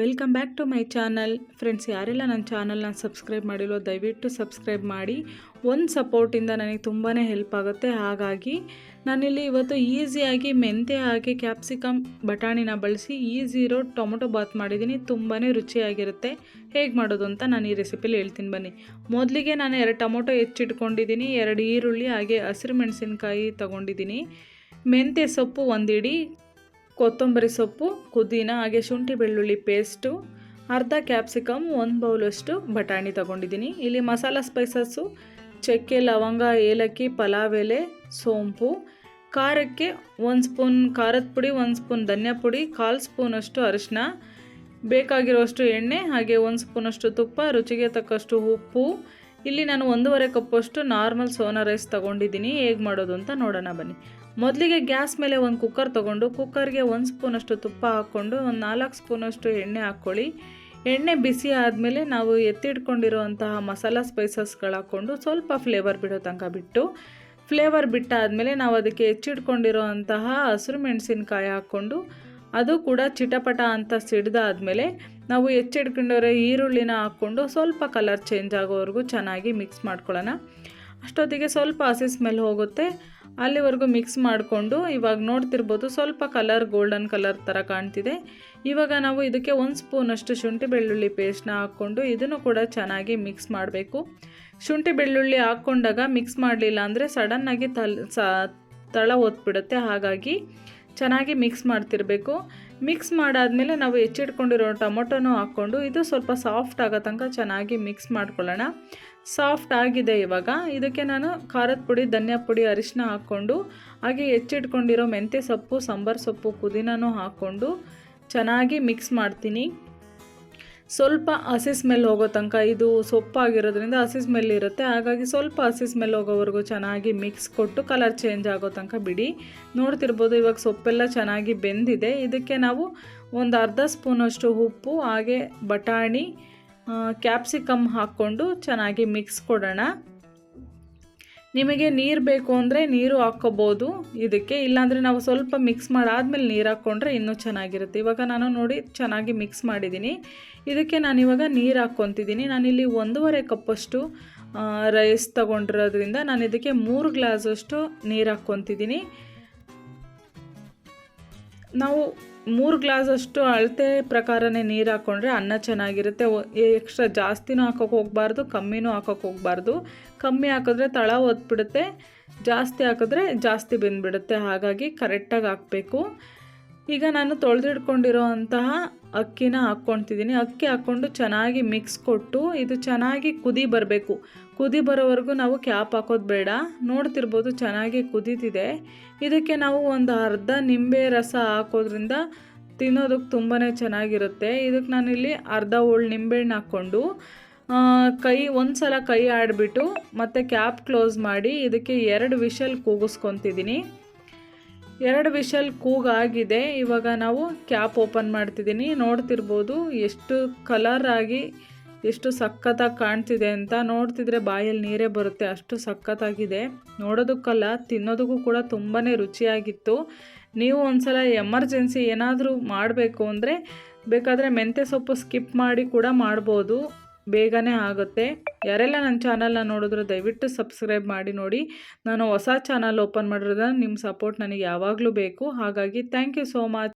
Welcome back to my channel. Friends ಯಾರೆಲ್ಲ ನನ್ನ ಚಾನಲ್ನ ಸಬ್ಸ್ಕ್ರೈಬ್ ಮಾಡಿಲ್ವೋ, ದಯವಿಟ್ಟು ಸಬ್ಸ್ಕ್ರೈಬ್ ಮಾಡಿ. ಒಂದು ಸಪೋರ್ಟಿಂದ ನನಗೆ ತುಂಬಾ ಹೆಲ್ಪ್ ಆಗುತ್ತೆ. ಹಾಗಾಗಿ, ನಾನಿಲ್ಲಿ ಇವತ್ತು ಈಸಿಯಾಗಿ ಮೆಂತೆ ಹಾಗೆ ಕ್ಯಾಪ್ಸಿಕಮ್ ಬಟಾಣಿನ ಬಳಸಿ ಈಸಿ ಇರೋ ಟೊಮೊಟೊ ಬಾತ್ ಮಾಡಿದ್ದೀನಿ ತುಂಬಾ ರುಚಿಯಾಗಿರುತ್ತೆ. ಹೇಗೆ ಮಾಡೋದು ಅಂತ ನಾನು ಈ ರೆಸಿಪಿಲಿ ಹೇಳ್ತೀನಿ ಬನ್ನಿ. ಮೊದಲಿಗೆ ನಾನು ಎರಡು ಟೊಮೊಟೊ ಹೆಚ್ಚಿಟ್ಕೊಂಡಿದ್ದೀನಿ ಎರಡು ಈರುಳ್ಳಿ, ಹಾಗೆ ಹಸಿರು ಮೆಣಸಿನ್ಕಾಯಿ ತೊಗೊಂಡಿದ್ದೀನಿ ಮೆಂತ್ಯ ಸೊಪ್ಪು ಒಂದಿಡಿ ಕೊತ್ತಂಬರಿ ಸೊಪ್ಪು, ಪುದೀನ, ಹಾಗೆ ಶುಂಠಿ ಬೆಳ್ಳುಳ್ಳಿ ಪೇಸ್ಟು ಅರ್ಧ ಕ್ಯಾಪ್ಸಿಕಮ್ ಒಂದು ಬೌಲಷ್ಟು ಬಟಾಣಿ ತಗೊಂಡಿದ್ದೀನಿ. ಇಲ್ಲಿ ಮಸಾಲ ಸ್ಪೈಸಸ್ಸು ಚಕ್ಕೆ, ಲವಂಗ, ಏಲಕ್ಕಿ, ಪಲಾವ್ ಎಲೆ, ಸೋಂಪು, ಖಾರಕ್ಕೆ ಒಂದು ಸ್ಪೂನ್, ಖಾರದ ಪುಡಿ ಒಂದು ಸ್ಪೂನ್, ಧನಿಯಾ ಪುಡಿ, ಕಾಲು ಸ್ಪೂನಷ್ಟು ಅರಿಶಿನ ಬೇಕಾಗಿರೋಷ್ಟು ಎಣ್ಣೆ, ಹಾಗೆ ಒಂದು ಸ್ಪೂನಷ್ಟು ತುಪ್ಪ, ರುಚಿಗೆ ತಕ್ಕಷ್ಟು ಉಪ್ಪು ಇಲ್ಲಿ ನಾನು ಒಂದೂವರೆ ಕಪ್ಪಷ್ಟು ನಾರ್ಮಲ್ ಸೋನಾ ರೈಸ್ ತೊಗೊಂಡಿದ್ದೀನಿ. ಹೇಗೆ ಮಾಡೋದು ಅಂತ ನೋಡೋಣ ಬನ್ನಿ. ಮೊದಲಿಗೆ ಗ್ಯಾಸ್ ಮೇಲೆ ಒಂದು ಕುಕ್ಕರ್ ತೊಗೊಂಡು, ಕುಕ್ಕರ್ಗೆ ಒಂದು ಸ್ಪೂನಷ್ಟು ತುಪ್ಪ ಹಾಕ್ಕೊಂಡು, ಒಂದು ನಾಲ್ಕು ಸ್ಪೂನಷ್ಟು ಎಣ್ಣೆ ಹಾಕ್ಕೊಳ್ಳಿ. ಎಣ್ಣೆ ಬಿಸಿ ಆದಮೇಲೆ ನಾವು ಎತ್ತಿಟ್ಕೊಂಡಿರುವಂತಹ ಮಸಾಲ ಸ್ಪೈಸಸ್ಗಳು ಹಾಕ್ಕೊಂಡು ಸ್ವಲ್ಪ ಫ್ಲೇವರ್ ಬಿಡೋ ತನಕ ಬಿಟ್ಟು, ಫ್ಲೇವರ್ ಬಿಟ್ಟಾದಮೇಲೆ ನಾವು ಅದಕ್ಕೆ ಹೆಚ್ಚಿಟ್ಕೊಂಡಿರೋಂತಹ ಹಸಿರು ಮೆಣಸಿನ್ಕಾಯಿ ಹಾಕ್ಕೊಂಡು ಅದು ಕೂಡ ಚಿಟಪಟ ಅಂತ ಸಿಡ್ದಾದ್ಮೇಲೆ ನಾವು ಹೆಚ್ಚಿಡ್ಕೊಂಡಿರೋ ಈರುಳ್ಳಿನ ಹಾಕ್ಕೊಂಡು ಸ್ವಲ್ಪ ಕಲರ್ ಚೇಂಜ್ ಆಗೋವರೆಗೂ ಚೆನ್ನಾಗಿ ಮಿಕ್ಸ್ ಮಾಡ್ಕೊಳ್ಳೋಣ. ಅಷ್ಟೊತ್ತಿಗೆ ಸ್ವಲ್ಪ ಹಸಿ ಸ್ಮೆಲ್ ಹೋಗುತ್ತೆ. ಅಲ್ಲಿವರೆಗೂ ಮಿಕ್ಸ್ ಮಾಡಿಕೊಂಡು ಇವಾಗ ನೋಡ್ತಿರ್ಬೋದು ಸ್ವಲ್ಪ ಕಲರ್ ಗೋಲ್ಡನ್ ಕಲರ್ ಥರ ಕಾಣ್ತಿದೆ. ಇವಾಗ ನಾವು ಇದಕ್ಕೆ ಒಂದು ಸ್ಪೂನಷ್ಟು ಶುಂಠಿ ಬೆಳ್ಳುಳ್ಳಿ ಪೇಸ್ಟ್ನ ಹಾಕ್ಕೊಂಡು ಇದನ್ನು ಕೂಡ ಚೆನ್ನಾಗಿ ಮಿಕ್ಸ್ ಮಾಡಬೇಕು. ಶುಂಠಿ ಬೆಳ್ಳುಳ್ಳಿ ಹಾಕ್ಕೊಂಡಾಗ ಮಿಕ್ಸ್ ಮಾಡಲಿಲ್ಲ ಅಂದರೆ ಸಡನ್ನಾಗಿ ತಲ್ ಸ ತಳ ಒತ್ಬಿಡುತ್ತೆ ಹಾಗಾಗಿ ಚೆನ್ನಾಗಿ ಮಿಕ್ಸ್ ಮಾಡ್ತಿರಬೇಕು. ಮಿಕ್ಸ್ ಮಾಡಾದಮೇಲೆ ನಾವು ಹೆಚ್ಚಿಟ್ಕೊಂಡಿರೋ ಟೊಮೊಟೊನೂ ಹಾಕ್ಕೊಂಡು ಇದು ಸ್ವಲ್ಪ ಸಾಫ್ಟ್ ಆಗೋ ತನಕ ಚೆನ್ನಾಗಿ ಮಿಕ್ಸ್ ಮಾಡ್ಕೊಳ್ಳೋಣ. ಸಾಫ್ಟ್ ಆಗಿದೆ ಇವಾಗ. ಇದಕ್ಕೆ ನಾನು ಖಾರದ ಪುಡಿ, ಧನಿಯಾ ಪುಡಿ ಅರಿಶಿನ ಹಾಕ್ಕೊಂಡು, ಹಾಗೆ ಹೆಚ್ಚಿಟ್ಕೊಂಡಿರೋ ಮೆಂತ್ಯ ಸೊಪ್ಪು, ಸಾಂಬಾರು ಸೊಪ್ಪು ಪುದೀನೂ ಹಾಕ್ಕೊಂಡು ಚೆನ್ನಾಗಿ ಮಿಕ್ಸ್ ಮಾಡ್ತೀನಿ. ಸ್ವಲ್ಪ ಹಸಿ ಸ್ಮೆಲ್ ಹೋಗೋ ತನಕ ಇದು ಸೊಪ್ಪಾಗಿರೋದ್ರಿಂದ ಹಸಿ ಸ್ಮೆಲ್ ಇರುತ್ತೆ. ಹಾಗಾಗಿ ಸ್ವಲ್ಪ ಹಸಿ ಸ್ಮೆಲ್ ಹೋಗೋವರೆಗೂ ಚೆನ್ನಾಗಿ ಮಿಕ್ಸ್ ಕೊಟ್ಟು ಕಲರ್ ಚೇಂಜ್ ಆಗೋ ತನಕ ಬಿಡಿ. ನೋಡ್ತಿರ್ಬೋದು ಇವಾಗ ಸೊಪ್ಪೆಲ್ಲ ಚೆನ್ನಾಗಿ ಬೆಂದಿದೆ. ಇದಕ್ಕೆ ನಾವು ಒಂದು ಅರ್ಧ ಸ್ಪೂನಷ್ಟು ಉಪ್ಪು, ಹಾಗೆ ಬಟಾಣಿ ಕ್ಯಾಪ್ಸಿಕಮ್ ಹಾಕ್ಕೊಂಡು ಚೆನ್ನಾಗಿ ಮಿಕ್ಸ್ ಕೊಡೋಣ. ನಿಮಗೆ ನೀರು ಬೇಕು ಅಂದರೆ ನೀರು ಹಾಕ್ಕೋಬೋದು ಇದಕ್ಕೆ ಇಲ್ಲಾಂದರೆ ನಾವು ಸ್ವಲ್ಪ ಮಿಕ್ಸ್ ಮಾಡಾದ್ಮೇಲೆ ನೀರು ಹಾಕ್ಕೊಂಡ್ರೆ ಇನ್ನೂ ಚೆನ್ನಾಗಿರುತ್ತೆ. ಇವಾಗ ನಾನು ನೋಡಿ ಚೆನ್ನಾಗಿ ಮಿಕ್ಸ್ ಮಾಡಿದ್ದೀನಿ. ಇದಕ್ಕೆ ನಾನು ಇವಾಗ ನೀರು ಹಾಕ್ಕೊತಿದ್ದೀನಿ ನಾನಿಲ್ಲಿ ಒಂದೂವರೆ ಕಪ್ಪಷ್ಟು ರೈಸ್ ತೊಗೊಂಡಿರೋದ್ರಿಂದ ನಾನು ಇದಕ್ಕೆ ಮೂರು ಗ್ಲಾಸಷ್ಟು ನೀರು ಹಾಕ್ಕೊತಿದ್ದೀನಿ ನಾವು ಮೂರು ಗ್ಲಾಸಷ್ಟು ಅಳತೆ ಪ್ರಕಾರನೇ ನೀರು ಹಾಕ್ಕೊಂಡ್ರೆ ಅನ್ನ ಚೆನ್ನಾಗಿರುತ್ತೆ. ಎಕ್ಸ್ಟ್ರಾ ಜಾಸ್ತಿನೂ ಹಾಕೋಕೆ ಹೋಗಬಾರ್ದು, ಕಮ್ಮಿನೂ ಹಾಕೋಕೆ ಹೋಗಬಾರ್ದು. ಕಮ್ಮಿ ಹಾಕಿದ್ರೆ ತಳ ಒತ್ತಿಬಿಡುತ್ತೆ ಜಾಸ್ತಿ ಹಾಕಿದ್ರೆ ಜಾಸ್ತಿ ಬೆಂದ್ಬಿಡುತ್ತೆ. ಹಾಗಾಗಿ ಕರೆಕ್ಟಾಗಿ ಹಾಕಬೇಕು. ಈಗ ನಾನು ತೊಳೆದಿಡ್ಕೊಂಡಿರೋ ಅಂತಹ ಅಕ್ಕಿನ ಹಾಕ್ಕೊತಿದ್ದೀನಿ ಅಕ್ಕಿ ಹಾಕ್ಕೊಂಡು ಚೆನ್ನಾಗಿ ಮಿಕ್ಸ್ ಕೊಟ್ಟು ಇದು ಚೆನ್ನಾಗಿ ಕುದಿ ಬರಬೇಕು. ಕುದಿ ಬರೋವರೆಗೂ ನಾವು ಕ್ಯಾಪ್ ಹಾಕೋದು ಬೇಡ. ನೋಡ್ತಿರ್ಬೋದು ಚೆನ್ನಾಗಿ ಕುದೀತಿದೆ. ಇದಕ್ಕೆ ನಾವು ಒಂದು ಅರ್ಧ ನಿಂಬೆ ರಸ ಹಾಕೋದ್ರಿಂದ ತಿನ್ನೋದಕ್ಕೆ ತುಂಬಾ ಚೆನ್ನಾಗಿರುತ್ತೆ. ಇದಕ್ಕೆ ನಾನಿಲ್ಲಿ ಅರ್ಧ ಹೋಳು ನಿಂಬೆಹಣ್ಣು ಹಾಕ್ಕೊಂಡು ಕೈ ಒಂದು ಸಲ ಕೈ ಆಡಿಬಿಟ್ಟು ಮತ್ತು ಕ್ಯಾಪ್ ಕ್ಲೋಸ್ ಮಾಡಿ ಇದಕ್ಕೆ ಎರಡು ವಿಷಲ್ ಕೂಗಿಸ್ಕೊತಿದ್ದೀನಿ. ಎರಡು ವಿಷಲ್ ಕೂಗಾಗಿದೆ. ಇವಾಗ ನಾವು ಕ್ಯಾಪ್ ಓಪನ್ ಮಾಡ್ತಿದ್ದೀನಿ. ನೋಡ್ತಿರ್ಬೋದು ಎಷ್ಟು ಕಲರಾಗಿ ಎಷ್ಟು ಸಖತ್ತಾಗಿ ಕಾಣ್ತಿದೆ ಅಂತ ನೋಡ್ತಿದ್ರೆ ಬಾಯಲ್ಲಿ ನೀರೇ ಬರುತ್ತೆ, ಅಷ್ಟು ಸಖತ್ತಾಗಿದೆ. ನೋಡೋದಕ್ಕಲ್ಲ, ತಿನ್ನೋದಕ್ಕೂ ಕೂಡ ತುಂಬಾ ರುಚಿಯಾಗಿತ್ತು. ನೀವು ಒಂದ್ಸಲ ಎಮರ್ಜೆನ್ಸಿ ಏನಾದರೂ ಮಾಡಬೇಕು ಅಂದರೆ ಬೇಕಾದರೆ ಮೆಂತ್ಯ ಸೊಪ್ಪು ಸ್ಕಿಪ್ ಮಾಡಿ ಕೂಡ ಮಾಡ್ಬೋದು, ಬೇಗನೆ ಆಗುತ್ತೆ. ಯಾರೆಲ್ಲ ನನ್ನ ಚಾನಲ್ನ ನೋಡಿದ್ರು ದಯವಿಟ್ಟು ಸಬ್ಸ್ಕ್ರೈಬ್ ಮಾಡಿ ನೋಡಿ. ನಾನು ಹೊಸ ಚಾನಲ್ ಓಪನ್ ಮಾಡಿರೋದ್ರಿಂದ ನಿಮ್ಮ ಸಪೋರ್ಟ್ ನನಗೆ ಯಾವಾಗಲೂ ಬೇಕು. ಹಾಗಾಗಿ ಥ್ಯಾಂಕ್ ಯು ಸೋ ಮಚ್